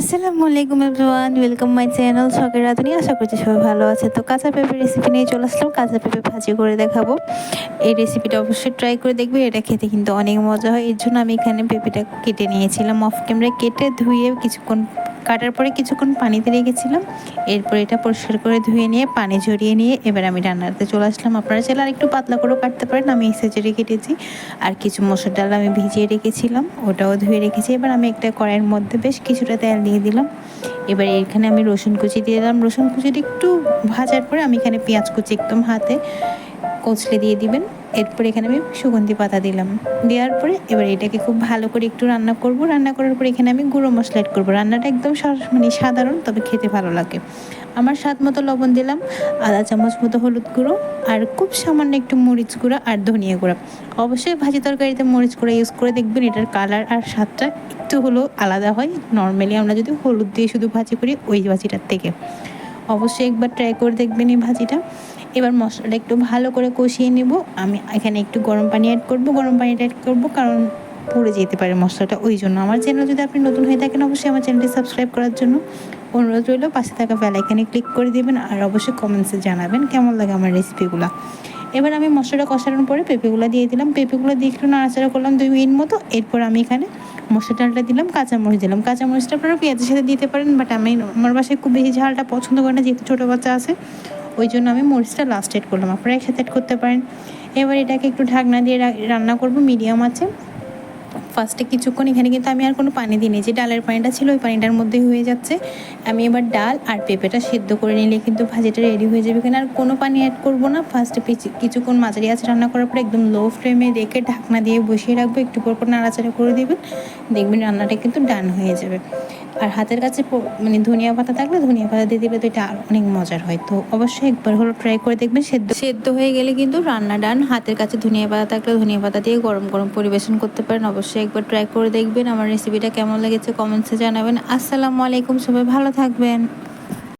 আসসালামু আলাইকুম everyone welcome my channel শখের রাধুনি, আশা করছি সবাই ভালো আছে তো কাঁচা পেঁপে রেসিপি নিয়ে চলে আসলাম, কাঁচা পেঁপে ভাজি করে দেখাবো। এই রেসিপিটা অবশ্যই ট্রাই করে দেখবে, এটা খেতে কিন্তু অনেক মজা হয়। এর জন্য আমি এখানে পেঁপেটা কেটে নিয়েছিলাম অফ ক্যামেরা কেটে ধুয়ে কিছুক্ষণ কাটার পরে কিছুক্ষণ পানিতে রেখেছিলাম। এরপর এটা পরিষ্কার করে ধুয়ে নিয়ে, পানি ঝরিয়ে নিয়ে এবার আমি রান্নাতে চলে আসলাম। আপনারা চাইলে আর একটু পাতলা করেও কাটতে পারেন। আমি এসেচেরে কেটেছি। আর কিছু মসুর ডাল আমি ভিজিয়ে রেখেছিলাম। ওটাও ধুয়ে রেখেছি। এবার আমি একটা কড়াইয়ের মধ্যে বেশ কিছুটা তেল দিয়ে দিলাম। এবার এখানে আমি রসুন কুচি দিয়ে দিলাম। রসুন কুচিটা একটু ভাজার পরে আমি এখানে পেঁয়াজ কুচি একদম হাতে কচলে দিয়ে দিবেন। এরপর এখানে আমি সুগন্ধি পাতা দিলাম। দেওয়ার পরে এবার এটাকে খুব ভালো করে একটু রান্না করব। রান্না করার পরে এখানে আমি গুঁড়ো মশলা এড করব। রান্নাটা একদম মানে সাধারণ, তবে খেতে ভালো লাগে। আমার স্বাদ মতো লবণ দিলাম, আধা চামচ মতো হলুদ গুঁড়ো আর খুব সামান্য একটু মরিচ গুঁড়ো আর ধনিয়া গুঁড়ো। অবশ্যই ভাজি তরকারিতে মরিচ গুঁড়ো ইউজ করে দেখবেন এটার কালার আর স্বাদটা একটু হলেও আলাদা হয়। নর্মালি আমরা যদি হলুদ দিয়ে শুধু ভাজি করি ওই ভাজিটার থেকে। অবশ্যই একবার ট্রাই করে দেখবেন এই ভাজিটা। এবার মশলাটা একটু ভালো করে কষিয়ে নেব। আমি এখানে একটু গরম পানি অ্যাড করব, গরম পানিটা অ্যাড করব, কারণ পুড়ে যেতে পারে মশলাটা, ওই জন্য। আমার চ্যানেল যদি আপনি নতুন হয়ে থাকেন, অবশ্যই আমার চ্যানেলটি সাবস্ক্রাইব করার জন্য অনুরোধ রইল। পাশে থাকা বেলাইকানে ক্লিক করে দেবেন আর অবশ্যই কমেন্টসে জানাবেন কেমন লাগে আমার রেসিপিগুলো এবার আমি মশলাটা কষানোর পরে পেঁপেগুলো দিয়ে দিলাম। পেঁপেগুলো দিয়ে একটু নাড়াচাড়া করলাম দুই মিনিট মতো। এরপর আমি এখানে মশলা ডালটা দিলাম, কাঁচামরিচ দিলাম। কাঁচামরিচটা আপনারা পেঁয়াজের সাথে দিতে পারেন বাট আমি আমার বাসায় খুব বেশি ঝালটা পছন্দ করি না, যেহেতু ছোটো বাচ্চা আছে। ওই জন্য আমি মরিচটা লাস্ট এড করলাম। আপনারা একসাথে এড করতে পারেন। এবার এটাকে একটু ঢাকনা দিয়ে রান্না করব মিডিয়াম আছে। ফার্স্টে কিছুক্ষণ এখানে কিন্তু আমি আর কোনো পানি দিইনি। যে ডালের পানিটা ছিল, ওই পানিটার মধ্যেই হয়ে যাচ্ছে। আমি এবার ডাল আর পেঁপেটা সেদ্ধ করে নিলে কিন্তু ভাজিটা রেডি হয়ে যাবে এখানে আর কোনো পানি অ্যাড করব না। ফার্স্টে কিছুক্ষণ মাঝারি আছে রান্না করার পরে একদম লো ফ্লেমে রেখে ঢাকনা দিয়ে বসিয়ে রাখব। একটু পর পর নাড়াচাড়া করে দেবেন। দেখবেন রান্নাটা কিন্তু ডান হয়ে যাবে। আর হাতের কাছে মানে ধনিয়া পাতা থাকলে ধনিয়া পাতা দিয়ে দিবে, তো এটা অনেক মজার হয়। তো অবশ্যই একবার হলো ট্রাই করে দেখবেন, সেদ্ধ সেদ্ধ হয়ে গেলে কিন্তু রান্না ডান হাতের কাছে ধনিয়া পাতা থাকলে ধনিয়া পাতা দিয়ে গরম গরম পরিবেশন করতে পারেন। অবশ্যই একবার ট্রাই করে দেখবেন। আমার রেসিপিটা কেমন লেগেছে কমেন্টসে জানাবেন। আসসালামু আলাইকুম, সবাই ভালো থাকবেন।